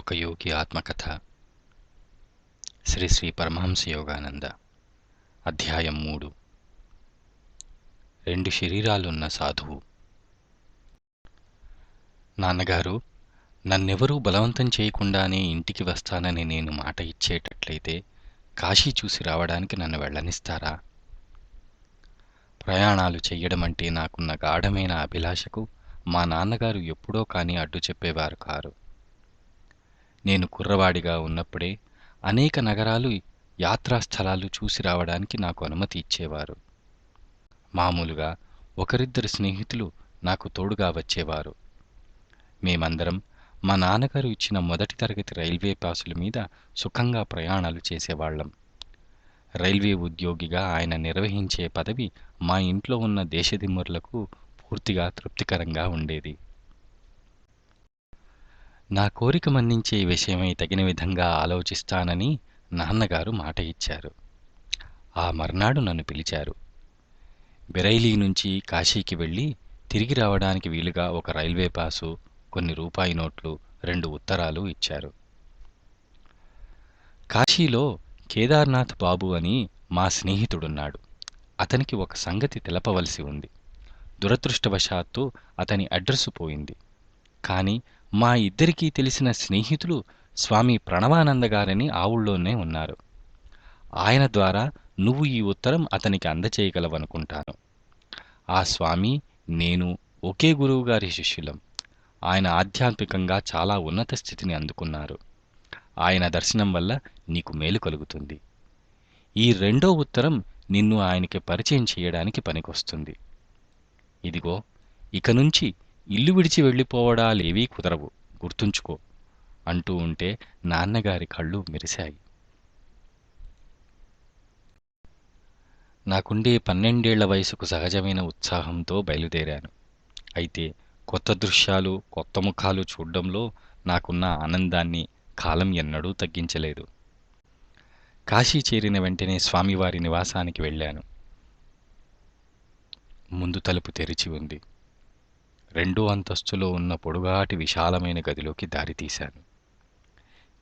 ఒక యోగి ఆత్మకథ. శ్రీ శ్రీ పరమహంస యోగానంద. అధ్యాయం మూడు. రెండు శరీరాలున్న సాధువు. నాన్నగారు నన్నెవరూ బలవంతం చేయకుండానే ఇంటికి వస్తానని నేను మాట ఇచ్చేటట్లయితే కాశీ చూసి రావడానికి నన్ను వెళ్ళనిస్తారా? ప్రయాణాలు చెయ్యడమంటే నాకున్న గాఢమైన అభిలాషకు మా నాన్నగారు ఎప్పుడో కానీ అడ్డు చెప్పేవారు కారు. నేను కుర్రవాడిగా ఉన్నప్పుడే అనేక నగరాలు యాత్రాస్థలాలు చూసి రావడానికి నాకు అనుమతి ఇచ్చేవారు. మామూలుగా ఒకరిద్దరు స్నేహితులు నాకు తోడుగా వచ్చేవారు. మేమందరం మా నాన్నగారు ఇచ్చిన మొదటి తరగతి రైల్వే పాసుల మీద సుఖంగా ప్రయాణాలు చేసేవాళ్ళం రైల్వే ఉద్యోగిగా ఆయన నిర్వహించే పదవి మా ఇంట్లో ఉన్న దేశదిమ్మరులకు పూర్తిగా తృప్తికరంగా ఉండేది. నా కోరిక మన్నించే విషయమై తగిన విధంగా ఆలోచిస్తానని నాన్నగారు మాట ఇచ్చారు. ఆ మర్నాడు నన్ను పిలిచారు. బెరైలీ నుంచి కాశీకి వెళ్ళి తిరిగి రావడానికి వీలుగా ఒక రైల్వే పాసు కొన్ని రూపాయి నోట్లు రెండు ఉత్తరాలు ఇచ్చారు. కాశీలో కేదార్నాథ్ బాబు అని మా స్నేహితుడున్నాడు. అతనికి ఒక సంగతి తెలపవలసి ఉంది. దురదృష్టవశాత్తు అతని అడ్రస్సు పోయింది. కాని మా ఇద్దరికీ తెలిసిన స్నేహితులు స్వామి ప్రణవానంద గారని ఆ ఊళ్ళోనే ఉన్నారు. ఆయన ద్వారా నువ్వు ఈ ఉత్తరం అతనికి అందచేయగలవనుకుంటాను. ఆ స్వామి నేను ఒకే గురువు గారి శిష్యులం. ఆయన ఆధ్యాత్మికంగా చాలా ఉన్నత స్థితిని అందుకున్నారు. ఆయన దర్శనం వల్ల నీకు మేలు కలుగుతుంది. ఈ రెండో ఉత్తరం నిన్ను ఆయనకి పరిచయం చేయడానికి పనికొస్తుంది. ఇదిగో ఇక నుంచి ఇల్లు విడిచి వెళ్ళిపోవడాలేవీ కుదరవు. గుర్తుంచుకో. అంటూ ఉంటే నాన్నగారి కళ్ళు మెరిశాయి. నాకుండే పన్నెండేళ్ళ వయసుకు సహజమైన ఉత్సాహంతో బయలుదేరాను. అయితే కొత్త దృశ్యాలు కొత్త ముఖాలు చూడడంలో నాకున్న ఆనందాన్ని కాలం ఎన్నడూ తగ్గించలేదు. కాశీ చేరిన వెంటనే స్వామివారి నివాసానికి వెళ్ళాను. ముందు తలుపు తెరిచి ఉంది. రెండో అంతస్తులో ఉన్న పొడుగాటి విశాలమైన గదిలోకి దారితీశాను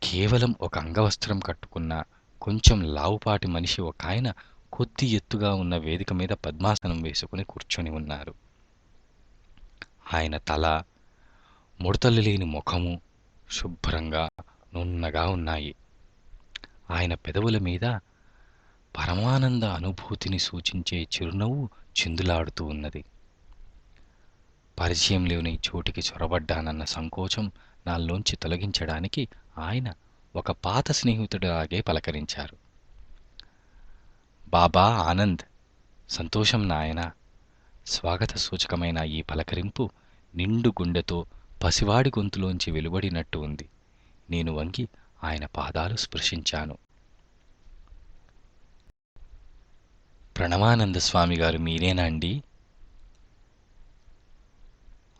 కేవలం ఒక అంగవస్త్రం కట్టుకున్న కొంచెం లావుపాటి మనిషి ఒక ఆయన కొద్ది ఎత్తుగా ఉన్న వేదిక మీద పద్మాసనం వేసుకుని కూర్చొని ఉన్నారు. ఆయన తల ముడతలు లేని ముఖము శుభ్రంగా నున్నగా ఉన్నాయి. ఆయన పెదవుల మీద పరమానంద అనుభూతిని సూచించే చిరునవ్వు చిందులాడుతూ ఉన్నది. పరిచయం లేని చోటికి చొరబడ్డానన్న సంకోచం నాలోంచి తొలగించడానికి ఆయన ఒక పాత స్నేహితుడిలాగే పలకరించారు. బాబా ఆనంద్ సంతోషం నాయన. స్వాగత సూచకమైన ఈ పలకరింపు నిండు గుండెతో పసివాడి గొంతులోంచి వెలువడినట్టు ఉంది. నేను వంగి ఆయన పాదాలు స్పృశించాను. ప్రణవానంద స్వామి గారు మీరేనా అండి?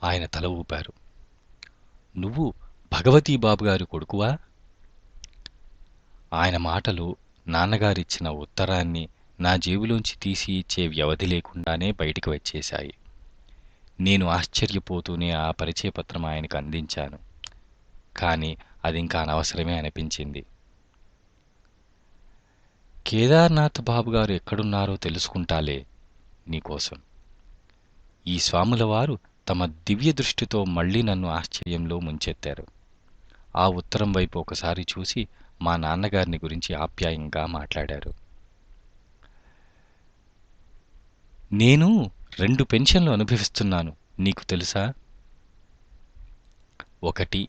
ఆయన తల ఊపారు. నువ్వు భగవతీ బాబుగారి కొడుకువా? ఆయన మాటలు నాన్నగారిచ్చిన ఉత్తరాన్ని నా జేబులోంచి తీసి ఇచ్చే వ్యవధి లేకుండానే బయటికి వచ్చేశాయి. నేను ఆశ్చర్యపోతూనే ఆ పరిచయ పత్రం ఆయనకు అందించాను. కానీ అది ఇంకా అనవసరమే అనిపించింది. కేదార్నాథ్ బాబు గారు ఎక్కడున్నారో తెలుసుకుంటాలే నీకోసం ఈ స్వాముల వారు తమ దివ్య దృష్టితో మళ్ళీ నన్ను ఆశ్చర్యంలో ముంచెత్తారు. ఆ ఉత్తరం వైపు ఒకసారి చూసి మా నాన్నగారిని గురించి ఆప్యాయంగా మాట్లాడారు. నేను రెండు పెన్షన్లు అనుభవిస్తున్నాను నీకు తెలుసా? ఒకటి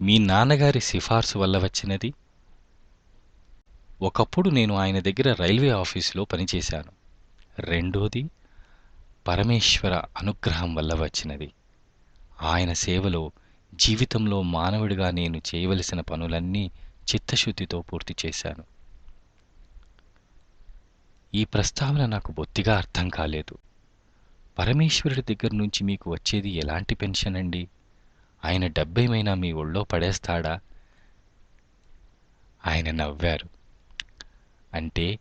మీ నాన్నగారి సిఫార్సు వల్ల వచ్చినది? ఒకప్పుడు నేను ఆయన దగ్గర రైల్వే ఆఫీసులో పనిచేశాను. రెండోది పరమేశ్వర అనుగ్రహం వల్ల వచ్చినది. ఆయన సేవలో జీవితంలో మానవుడిగా నేను చేయవలసిన పనులన్నీ చిత్తశుద్ధితో పూర్తి చేశాను. ఈ ప్రస్తావన నాకు బొత్తిగా అర్థం కాలేదు. పరమేశ్వరుడి దగ్గర నుంచి మీకు వచ్చేది ఎలాంటి పెన్షన్ అండి? ఆయన డబ్బేమైనా మీ ఒళ్ళో పడేస్తాడా? ఆయన నవ్వారు. అంటే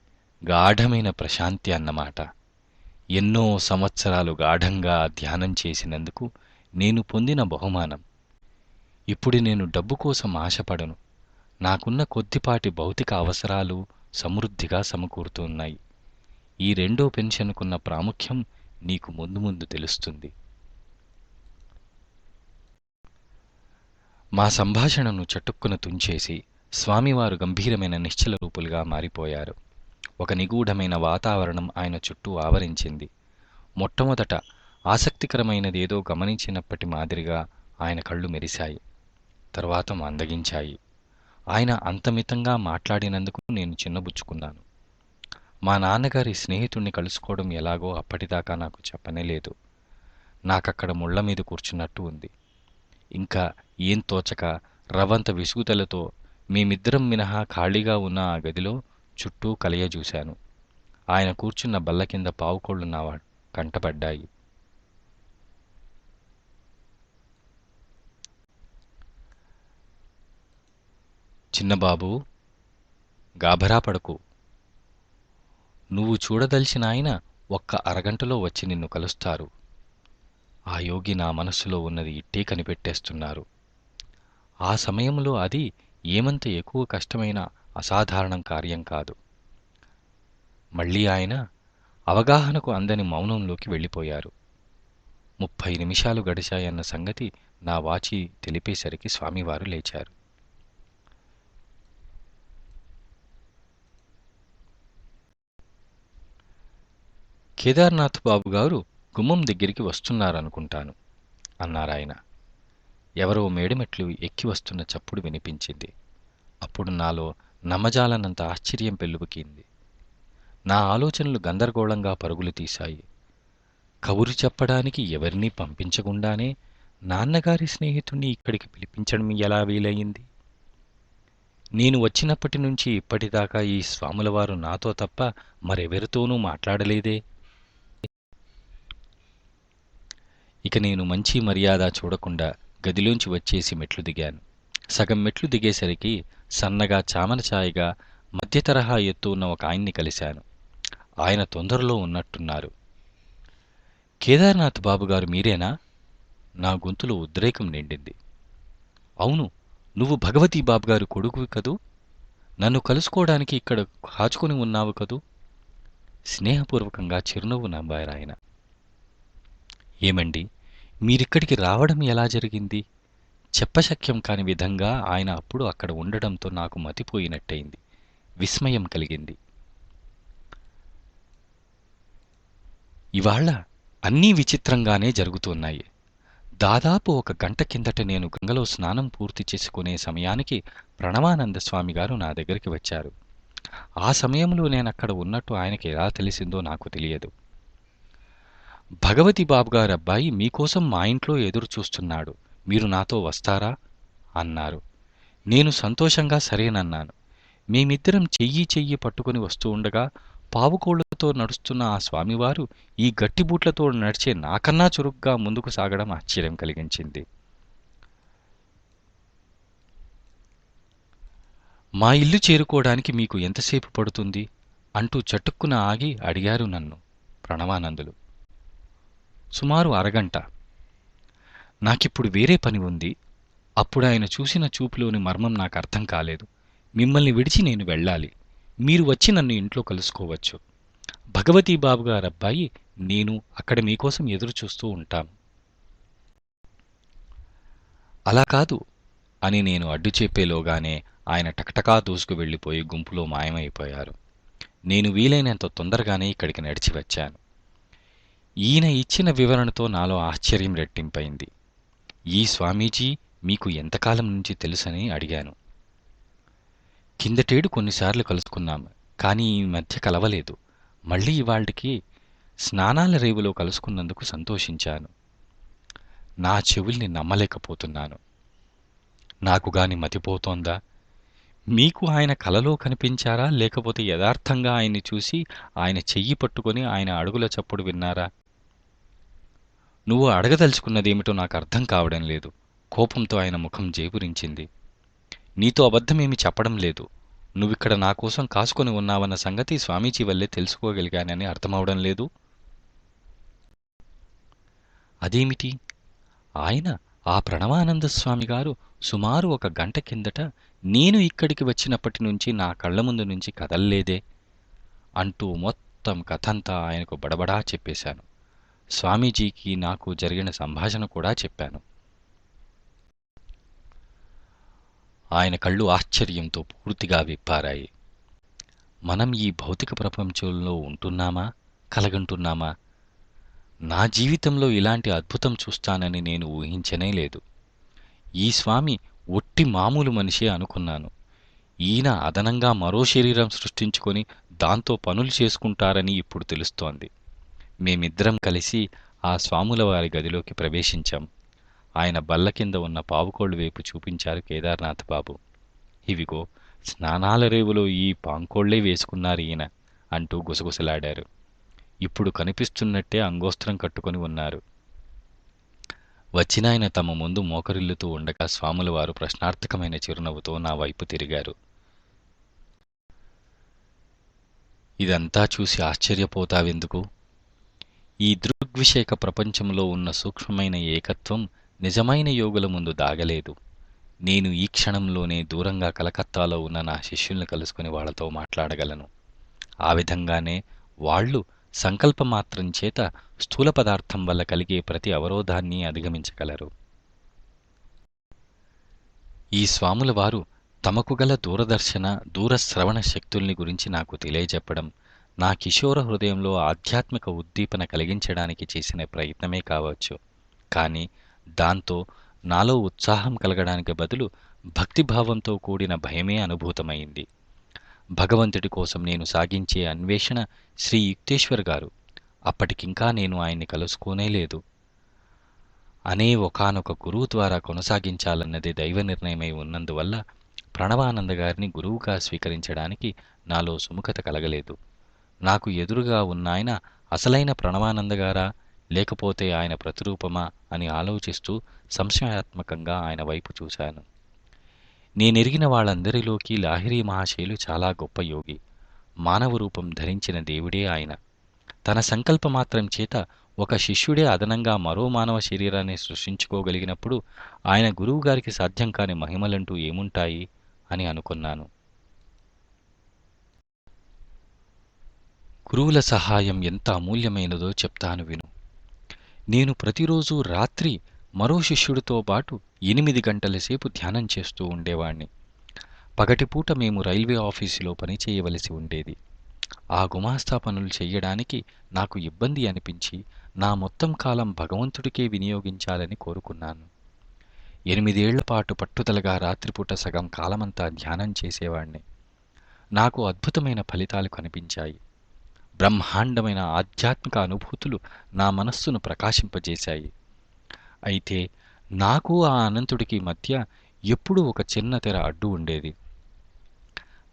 గాఢమైన ప్రశాంతి అన్నమాట. ఎన్నో సంవత్సరాలు గాఢంగా ధ్యానం చేసినందుకు నేను పొందిన బహుమానం. ఇప్పుడు నేను డబ్బు కోసం ఆశపడను. నాకున్న కొద్దిపాటి భౌతిక అవసరాలు సమృద్ధిగా సమకూరుతున్నాయి. ఈ రెండో పెన్షన్కున్న ప్రాముఖ్యం నీకు ముందు ముందు తెలుస్తుంది. మా సంభాషణను చటుక్కున తుంచేసి స్వామివారు గంభీరమైన నిశ్చల రూపులుగా మారిపోయారు. ఒక నిగూఢమైన వాతావరణం ఆయన చుట్టూ ఆవరించింది. మొట్టమొదట ఆసక్తికరమైనదేదో గమనించినప్పటి మాదిరిగా ఆయన కళ్ళు మెరిశాయి తర్వాత మందగించాయి. ఆయన అంతమితంగా మాట్లాడినందుకు నేను చిన్నబుచ్చుకున్నాను. మా నాన్నగారి స్నేహితుణ్ణి కలుసుకోవడం ఎలాగో అప్పటిదాకా నాకు చెప్పనే లేదు. నాకక్కడ ముళ్ళ మీద కూర్చున్నట్టు ఉంది. ఇంకా ఏం తోచక రవంత విసుగుదలతో మేమిద్దరం మినహా ఖాళీగా ఉన్న ఆ గదిలో చుట్టూ కలియజూశాను. ఆయన కూర్చున్న బల్ల కింద పావుకోళ్ళు నా కంటపడ్డాయి. చిన్నబాబు గాభరా పడకు. నువ్వు చూడదలిచిన ఆయన ఒక్క అరగంటలో వచ్చి నిన్ను కలుస్తారు. ఆ యోగి నా మనస్సులో ఉన్నది ఇట్టే కనిపెట్టేస్తున్నారు. ఆ సమయంలో అది ఏమంత ఎక్కువ కష్టమైన అసాధారణం కార్యం కాదు. మళ్ళీ ఆయన అవగాహనకు అందని మౌనంలోకి వెళ్ళిపోయారు. ముప్పై నిమిషాలు గడిచాయన్న సంగతి నా వాచి తెలిపేసరికి స్వామివారు లేచారు. కేదార్నాథ్ బాబు గారు గుమ్మం దగ్గరికి వస్తున్నారనుకుంటాను అన్నారాయన ఎవరో మేడమెట్లు ఎక్కి వస్తున్న చప్పుడు వినిపించింది. అప్పుడు నాలో నమ్మజాలనంత ఆశ్చర్యం పెళ్ళుబుకింది నా ఆలోచనలు గందరగోళంగా పరుగులు తీశాయి. కబురు చెప్పడానికి ఎవరినీ పంపించకుండానే నాన్నగారి స్నేహితుణ్ణి ఇక్కడికి పిలిపించడం ఎలా వీలయింది? నేను వచ్చినప్పటి నుంచి ఇప్పటిదాకా ఈ స్వాములవారు నాతో తప్ప మరెవరితోనూ మాట్లాడలేదే. ఇక నేను మంచి మర్యాద చూడకుండా గదిలోంచి వచ్చేసి మెట్లు దిగాను. సగం మెట్లు దిగేసరికి సన్నగా చామన ఛాయగా మధ్య తరహా ఎత్తు ఉన్న ఒక ఆయన్ని కలిశాను. ఆయన తొందరలో ఉన్నట్టున్నారు. కేదార్నాథ్ బాబుగారు మీరేనా? నా గొంతులో ఉద్రేకం నిండింది. అవును నువ్వు భగవతీ బాబుగారు కొడుకు కదూ? నన్ను కలుసుకోవడానికి ఇక్కడ కాచుకొని ఉన్నావు కదూ? స్నేహపూర్వకంగా చిరునవ్వు నవ్వారాయన. ఏమండి మీరిక్కడికి రావడం ఎలా జరిగింది? చెప్పశక్యం కాని విధంగా ఆయన అప్పుడు అక్కడ ఉండడంతో నాకు మతిపోయినట్టయింది. విస్మయం కలిగింది. ఇవాళ అన్నీ విచిత్రంగానే జరుగుతున్నాయి. దాదాపు ఒక గంట కిందట నేను గంగలో స్నానం పూర్తి చేసుకునే సమయానికి ప్రణవానంద స్వామి గారు నా దగ్గరికి వచ్చారు. ఆ సమయంలో నేనక్కడ ఉన్నట్టు ఆయనకి ఎలా తెలిసిందో నాకు తెలియదు. భగవతి బాబుగారి అబ్బాయి మీకోసం మా ఇంట్లో ఎదురు చూస్తున్నాడు మీరు నాతో వస్తారా? అన్నారు. నేను సంతోషంగా సరేనన్నాను. మేమిద్దరం చెయ్యి చెయ్యి పట్టుకుని వస్తూ ఉండగా పావుకోళ్ళతో నడుస్తున్న ఆ స్వామివారు ఈ గట్టిబూట్లతో నడిచే నాకన్నా చురుగ్గా ముందుకు సాగడం ఆశ్చర్యం కలిగించింది. మా ఇల్లు చేరుకోవడానికి మీకు ఎంతసేపు పడుతుంది? అంటూ చటుక్కున ఆగి అడిగారు నన్ను ప్రణవానందులు. సుమారు అరగంట. నాకిప్పుడు వేరే పని ఉంది. అప్పుడు ఆయన చూసిన చూపులోని మర్మం నాకు అర్థం కాలేదు. మిమ్మల్ని విడిచి నేను వెళ్ళాలి. మీరు వచ్చి నన్ను ఇంట్లో కలుసుకోవచ్చు. భగవతీ బాబు గారు అబ్బాయి నేను అక్కడ మీకోసం ఎదురు చూస్తూ ఉంటాను అలా కాదు అని నేను అడ్డు చెప్పేలోగానే ఆయన టకటకా దూసుకు వెళ్ళిపోయి గుంపులో మాయమైపోయారు. నేను వీలైనంత తొందరగానే ఇక్కడికి నడిచి వచ్చాను. ఈయన ఇచ్చిన వివరణతో నాలో ఆశ్చర్యం రెట్టింపైంది. ఈ స్వామీజీ మీకు ఎంతకాలం నుంచి తెలుసని అడిగాను. కిందటేడు కొన్నిసార్లు కలుసుకున్నాం కానీ ఈ మధ్య కలవలేదు. మళ్ళీ ఇవాళ్టికి స్నానాల రేవులో కలుసుకున్నందుకు సంతోషించాను. నా చెవుల్ని నమ్మలేకపోతున్నాను. నాకు గాని మతిపోతోందా మీకు ఆయన కలలో కనిపించారా? లేకపోతే యథార్థంగా ఆయన్ని చూసి ఆయన చెయ్యి పట్టుకొని ఆయన అడుగుల చప్పుడు విన్నారా? నువ్వు అడగదలుచుకున్నదేమిటో నాకు అర్థం కావడం లేదు. కోపంతో ఆయన ముఖం జేపురించింది నీతో అబద్ధమేమి చెప్పడం లేదు. నువ్విక్కడ నా కోసం కాసుకొని ఉన్నావన్న సంగతి స్వామీజీ వల్లే తెలుసుకోగలిగానని అర్థమవడం లేదు. అదేమిటి? ఆయన ఆ ప్రణవానంద స్వామి గారు సుమారు ఒక గంట కిందట నేను ఇక్కడికి వచ్చినప్పటి నుంచి నా కళ్ళ ముందు నుంచి కదల్లేదే అంటూ మొత్తం కథంతా ఆయనకు బడబడా చెప్పేశాను. స్వామీజీకి నాకు జరిగిన సంభాషణ కూడా చెప్పాను. ఆయన కళ్ళు ఆశ్చర్యంతో పూర్తిగా విప్పారాయి. మనం ఈ భౌతిక ప్రపంచంలో ఉంటున్నామా? కలగంటున్నామా? నా జీవితంలో ఇలాంటి అద్భుతం చూస్తానని నేను ఊహించనే లేదు. ఈ స్వామి ఒట్టి మామూలు మనిషే అనుకున్నాను. ఈయన అదనంగా మరో శరీరం సృష్టించుకొని దాంతో పనులు చేసుకుంటారని ఇప్పుడు తెలుస్తోంది. మేమిద్దరం కలిసి ఆ స్వాముల వారి గదిలోకి ప్రవేశించాం. ఆయన బల్ల కింద ఉన్న పావుకోళ్ళు వైపు చూపించారు కేదార్నాథ్ బాబు. ఇవిగో స్నానాల రేవులో ఈ పాంకోళ్ళే వేసుకున్నారు ఈయన అంటూ గుసగుసలాడారు. ఇప్పుడు కనిపిస్తున్నట్టే అంగోస్త్రం కట్టుకొని ఉన్నారు. వచ్చినాయన తమ ముందు మోకరిల్లుతూ ఉండగా స్వాముల వారు ప్రశ్నార్థకమైన చిరునవ్వుతో నా వైపు తిరిగారు. ఇదంతా చూసి ఆశ్చర్యపోతావెందుకు? ఈ దృగ్విషేక ప్రపంచంలో ఉన్న సూక్ష్మమైన ఏకత్వం నిజమైన యోగుల ముందు దాగలేదు. నేను ఈ క్షణంలోనే దూరంగా కలకత్తాలో ఉన్న నా శిష్యుల్ని కలుసుకుని వాళ్ళతో మాట్లాడగలను. ఆ విధంగానే వాళ్ళు సంకల్పమాత్రం చేత స్థూల పదార్థం వల్ల కలిగే ప్రతి అవరోధాన్ని అధిగమించగలరు. ఈ స్వాముల వారు తమకు గల దూరదర్శన దూరశ్రవణ శక్తుల్ని గురించి నాకు తెలియజెప్పడం నా కిషోర హృదయంలో ఆధ్యాత్మిక ఉద్దీపన కలిగించడానికి చేసిన ప్రయత్నమే కావచ్చు. కానీ దాంతో నాలో ఉత్సాహం కలగడానికి బదులు భక్తిభావంతో కూడిన భయమే అనుభూతమైంది. భగవంతుడి కోసం నేను సాగించే అన్వేషణ శ్రీ యుక్తేశ్వర్ గారు. అప్పటికింకా నేను ఆయన్ని కలుసుకోనే లేదు. అనే ఒకానొక గురువు ద్వారా కొనసాగించాలన్నది దైవ నిర్ణయమై ఉన్నందువల్ల ప్రణవానంద గారిని గురువుగా స్వీకరించడానికి నాలో సుముఖత కలగలేదు. నాకు ఎదురుగా ఉన్నాయన అసలైన ప్రణవానందగారా లేకపోతే ఆయన ప్రతిరూపమా? అని ఆలోచిస్తూ సంశయాత్మకంగా ఆయన వైపు చూశాను. నేనెరిగిన వాళ్ళందరిలోకి లాహిరీ మహాశయులు చాలా గొప్ప యోగి. మానవ రూపం ధరించిన దేవుడే ఆయన. తన సంకల్పమాత్రం చేత ఒక శిష్యుడే అదనంగా మరో మానవ శరీరాన్ని సృష్టించుకోగలిగినప్పుడు ఆయన గురువుగారికి సాధ్యం కాని మహిమలంటూ ఏముంటాయి? అని అనుకున్నాను. గురువుల సహాయం ఎంత అమూల్యమైనదో చెప్తాను విను. నేను ప్రతిరోజు రాత్రి మరో శిష్యుడితో పాటు ఎనిమిది గంటల సేపు ధ్యానం చేస్తూ ఉండేవాణ్ణి. పగటిపూట మేము రైల్వే ఆఫీసులో పనిచేయవలసి ఉండేది. ఆ గుమాస్తా పనులు చెయ్యడానికి నాకు ఇబ్బంది అనిపించి నా మొత్తం కాలం భగవంతుడికే వినియోగించాలని కోరుకున్నాను. ఎనిమిదేళ్ళ పాటు పట్టుదలగా రాత్రిపూట సగం కాలమంతా ధ్యానం చేసేవాణ్ణి. నాకు అద్భుతమైన ఫలితాలు కనిపించాయి. బ్రహ్మాండమైన ఆధ్యాత్మిక అనుభూతులు నా మనస్సును ప్రకాశింపజేశాయి. అయితే నాకు ఆ అనంతుడికి మధ్య ఎప్పుడూ ఒక చిన్న తెర అడ్డు ఉండేది.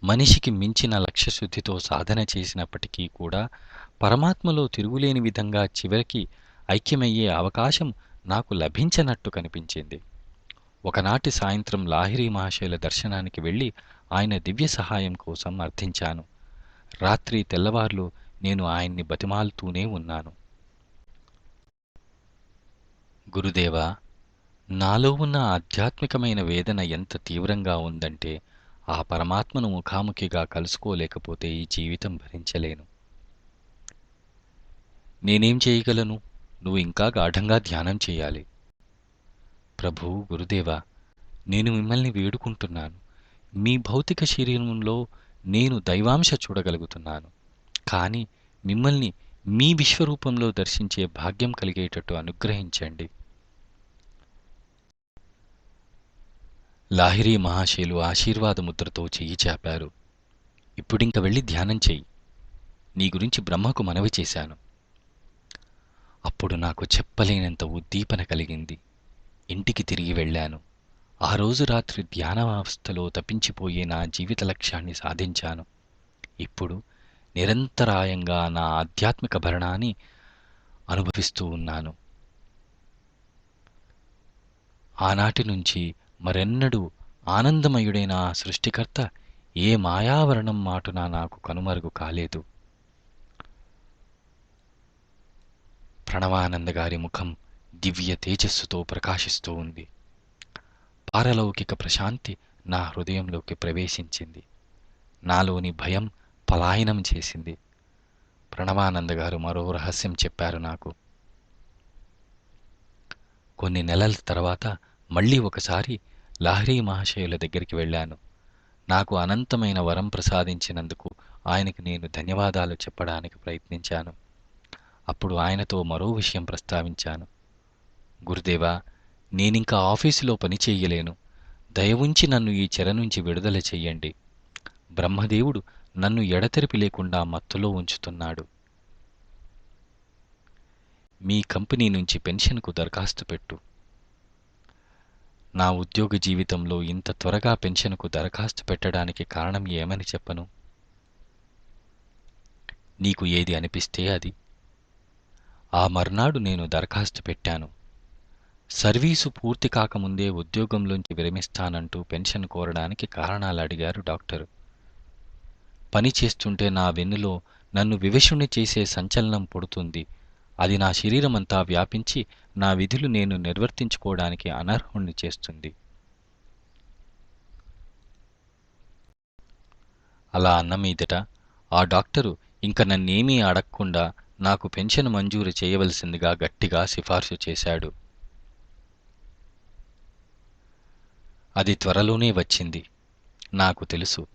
మనిషికి మించిన లక్ష్యశుద్ధితో సాధన చేసినప్పటికీ కూడా పరమాత్మలో తిరుగులేని విధంగా చివరికి ఐక్యమయ్యే అవకాశం నాకు లభించనట్టు కనిపించింది. ఒకనాటి సాయంత్రం లాహిరి మహాశయుల దర్శనానికి వెళ్ళి ఆయన దివ్య సహాయం కోసం అర్థించాను. రాత్రి తెల్లవార్లు నేను ఆయన్ని బతిమాలుతూనే ఉన్నాను. గురుదేవా నాలో ఉన్న ఆధ్యాత్మికమైన వేదన ఎంత తీవ్రంగా ఉందంటే ఆ పరమాత్మను ముఖాముఖిగా కలుసుకోలేకపోతే ఈ జీవితం భరించలేను. నేనేం చేయగలను? నువ్వు ఇంకా గాఢంగా ధ్యానం చేయాలి. ప్రభు గురుదేవా నేను మిమ్మల్ని వేడుకుంటున్నాను. మీ భౌతిక శరీరంలో నేను దైవాంశ చూడగలుగుతున్నాను. కానీ మిమ్మల్ని మీ విశ్వరూపంలో దర్శించే భాగ్యం కలిగేటట్టు అనుగ్రహించండి. లాహిరీ మహాశయులు ఆశీర్వాద ముద్రతో చెయ్యి చాపారు. ఇప్పుడింక వెళ్ళి ధ్యానం చెయ్యి. నీ గురించి బ్రహ్మకు మనవి చేశాను. అప్పుడు నాకు చెప్పలేనంత ఉద్దీపన కలిగింది. ఇంటికి తిరిగి వెళ్ళాను. ఆ రోజు రాత్రి ధ్యానావస్థలో తప్పించిపోయే నా జీవిత లక్ష్యాన్ని సాధించాను. ఇప్పుడు నిరంతరాయంగా నా ఆధ్యాత్మిక భరణాన్ని అనుభవిస్తూ ఉన్నాను. ఆనాటి నుంచి మరెన్నడూ ఆనందమయుడైన ఆ సృష్టికర్త ఏ మాయావరణం మాటున నాకు కనుమరుగు కాలేదు. ప్రణవానంద గారి ముఖం దివ్య తేజస్సుతో ప్రకాశిస్తూ ఉంది. పారలౌకిక ప్రశాంతి నా హృదయంలోకి ప్రవేశించింది. నాలోని భయం పలాయనం చేసింది. ప్రణవానంద్ గారు మరో రహస్యం చెప్పారు నాకు. కొన్ని నెలల తర్వాత మళ్ళీ ఒకసారి లహరీ మహాశయుల దగ్గరికి వెళ్ళాను. నాకు అనంతమైన వరం ప్రసాదించినందుకు ఆయనకి నేను ధన్యవాదాలు చెప్పడానికి ప్రయత్నించాను. అప్పుడు ఆయనతో మరో విషయం ప్రస్తావించాను. గురుదేవా నేనింకా ఆఫీసులో పని చెయ్యలేను. దయవుంచి నన్ను ఈ చెర నుంచి విడుదల చెయ్యండి. బ్రహ్మదేవుడు నన్ను ఎడతెరిపి లేకుండా మత్తులో ఉంచుతున్నాడు. మీ కంపెనీ నుంచి పెన్షన్కు దరఖాస్తు పెట్టు. నా ఉద్యోగ జీవితంలో ఇంత త్వరగా పెన్షన్కు దరఖాస్తు పెట్టడానికి కారణం ఏమని చెప్పను? నీకు ఏది అనిపిస్తే అది. ఆ మర్నాడు నేను దరఖాస్తు పెట్టాను. సర్వీసు పూర్తి కాకముందే ఉద్యోగంలోంచి విరమిస్తానంటూ పెన్షన్ కోరడానికి కారణాలు అడిగారు డాక్టరు. పని చేస్తుంటే నా వెన్నులో నన్ను వివశుణ్ణి చేసే సంచలనం పుడుతుంది. అది నా శరీరమంతా వ్యాపించి నా విధులు నేను నిర్వర్తించుకోవడానికి అనర్హుణ్ణి చేస్తుంది. అలా అన్న మీదట ఆ డాక్టరు ఇంక నన్నేమీ అడగకుండా నాకు పెన్షన్ మంజూరు చేయవలసిందిగా గట్టిగా సిఫార్సు చేశాడు. అది త్వరలోనే వచ్చింది. నాకు తెలుసు.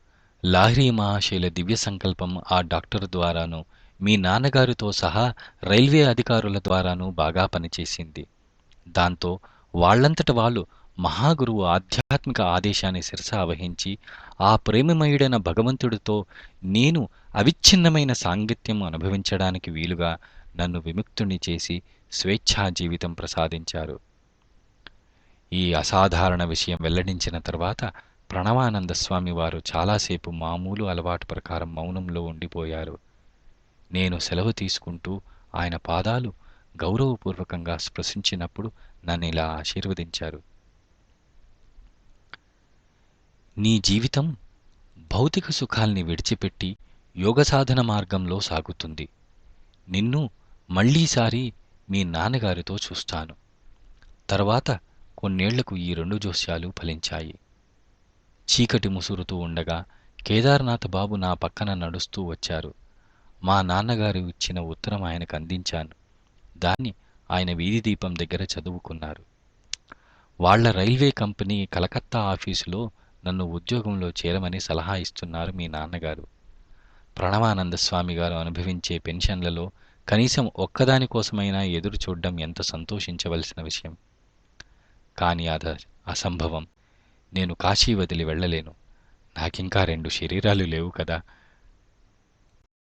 లాహ్రీ మహాశైల దివ్య సంకల్పం ఆ డాక్టర్ ద్వారాను మీ నాన్నగారితో సహా రైల్వే అధికారుల ద్వారాను బాగా పనిచేసింది. దాంతో వాళ్ళంతట వాళ్ళు మహాగురువు ఆధ్యాత్మిక ఆదేశాన్ని శిరస వహించి ఆ ప్రేమమయుడైన భగవంతుడితో నేను అవిచ్ఛిన్నమైన సాంగత్యం అనుభవించడానికి వీలుగా నన్ను విముక్తుణ్ణి చేసి స్వేచ్ఛా జీవితం ప్రసాదించారు. ఈ అసాధారణ విషయం వెల్లడించిన తర్వాత ప్రణవానంద స్వామి వారు చాలాసేపు మామూలు అలవాటు ప్రకారం మౌనంలో ఉండిపోయారు. నేను సెలవు తీసుకుంటూ ఆయన పాదాలు గౌరవపూర్వకంగా స్పృశించినప్పుడు నన్ను ఇలా ఆశీర్వదించారు. నీ జీవితం భౌతిక సుఖాల్ని విడిచిపెట్టి యోగ సాధన మార్గంలో సాగుతుంది. నిన్ను మళ్ళీసారి మీ నాన్నగారితో చూస్తాను. తర్వాత కొన్నేళ్ళకు ఈ రెండు జోస్యాలు ఫలించాయి. చీకటి ముసురుతూ ఉండగా కేదార్నాథ్ బాబు నా పక్కన నడుస్తూ వచ్చారు. మా నాన్నగారు ఇచ్చిన ఉత్తరం ఆయనకు అందించాను. దాన్ని ఆయన వీధి దీపం దగ్గర చదువుకున్నారు. వాళ్ళ రైల్వే కంపెనీ కలకత్తా ఆఫీసులో నన్ను ఉద్యోగంలో చేరమని సలహా ఇస్తున్నారు మీ నాన్నగారు. ప్రణవానంద స్వామి గారు అనుభవించే పెన్షన్లలో కనీసం ఒక్కదాని కోసమైనా ఎదురు చూడడం ఎంత సంతోషించవలసిన విషయం. కానీ అది అసంభవం. నేను కాశీ వదిలి వెళ్ళలేను. నాకింకా రెండు శరీరాలు లేవు కదా.